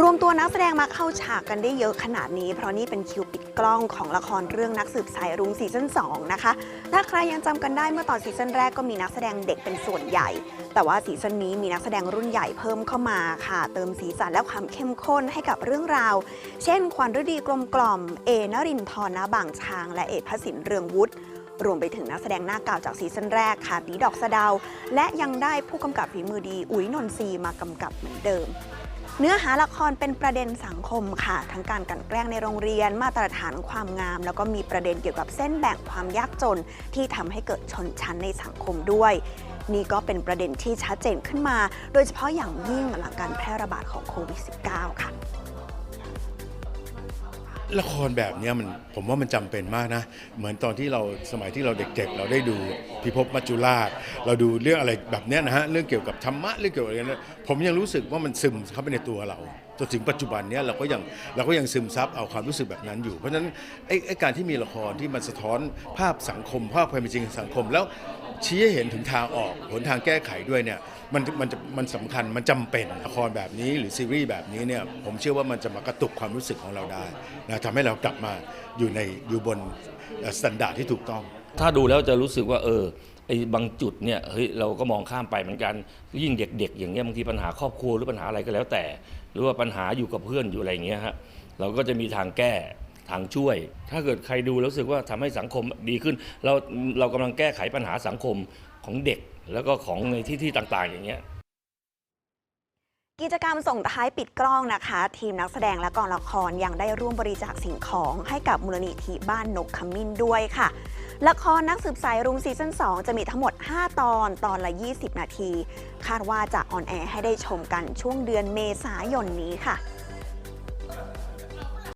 รวมตัวนักแสดงมาเข้าฉากกันได้เยอะขนาดนี้ เพราะนี่เป็นคิวปิดกล้องของละครเรื่องนักสืบสายรุ้งซีซั่น2นะคะ ถ้าใครยังจำกันได้เมื่อตอนซีซั่นแรกก็มีนักแสดงเด็กเป็นส่วนใหญ่ แต่ว่าซีซั่นนี้มีนักแสดงรุ่นใหญ่เพิ่มเข้ามาค่ะ เติมสีสันและความเข้มข้นให้กับเรื่องราว เช่นควันฤดีกลมกล่อม เอนรินทร์นะบางช้าง และเอกพสินเรืองวุฒิรวมไปถึงนักแสดงหน้าเก่าจากซีซั่นแรกค่ะตีดอกสะเดา และยังได้ผู้กำกับฝีมือดีอุ๋ยนนทรีมากำกับเหมือนเดิม เนื้อหาละครเป็นประเด็นสังคมค่ะ ทั้งการกันแกล้งในโรงเรียน มาตรฐานความงาม แล้วก็มีประเด็นเกี่ยวกับเส้นแบ่งความยากจน ที่ทำให้เกิดชนชั้นในสังคมด้วย นี่ก็เป็นประเด็นที่ชัดเจนขึ้นมา โดยเฉพาะอย่างยิ่งหลังการแพร่ระบาดของโควิด -19 ค่ะ ละครแบบเนี้ยมันผมว่ามันจำเป็นมากนะ เหมือนตอนที่เราสมัยที่เราเด็กๆ เราได้ดูพิภพมัจจุราช เราดูเรื่องอะไรแบบเนี้ยนะฮะเรื่องเกี่ยวกับธรรมะเรื่องเกี่ยวกับอะไรนะผมยังรู้สึกว่ามันซึมเข้าไปในตัวเราจนถึงปัจจุบันเนี้ยเราก็ยังเราก็ยังซึมซับเอาความรู้สึกแบบนั้นอยู่ เพราะฉะนั้นไอ้ไอ้การที่มีละครที่มันสะท้อนภาพสังคมภาพความเป็นจริงของสังคมแล้ว ชี้ให้เห็นถึงทางออกหนทางแก้ไขด้วยเนี่ยมันมันมันสำคัญมันจำเป็นละครแบบนี้หรือซีรีส์แบบนี้เนี่ยผมเชื่อว่ามันจะมากระตุกความรู้สึกของเราได้นะทำให้เรากลับมาอยู่ในอยู่บนสแตนดาร์ดที่ถูกต้อง ถ้าดูแล้วจะรู้สึกว่าเออไอ้บางจุดเนี่ยเฮ้ยเราก็มองข้ามไปเหมือนกันยิ่งเด็ก ๆ อย่างเงี้ยบางทีปัญหาครอบครัวหรือปัญหาอะไรก็แล้วแต่ หรือว่าปัญหาอยู่กับเพื่อนอยู่อะไรอย่างเงี้ยฮะเราก็จะมีทางแก้ ทางช่วย ถ้าเกิดใครดูแล้วรู้สึกว่าทำให้สังคมดีขึ้น เราเรากำลังแก้ไขปัญหาสังคมของเด็ก แล้วก็ของในที่ที่ต่างๆ อย่างเงี้ยกิจกรรมส่งท้ายปิดกล้องนะคะ ทีมนักแสดงและกองละครยังได้ร่วมบริจาคสิ่งของให้กับมูลนิธิบ้านนกขมิ้นด้วยค่ะ ละครนักสืบสายรุ้งซีซั่น2 จะมีทั้งหมด 5 ตอนตอนละ 20 นาที คาดว่าจะออนแอร์ให้ได้ชมกันช่วงเดือนเมษายนนี้ค่ะ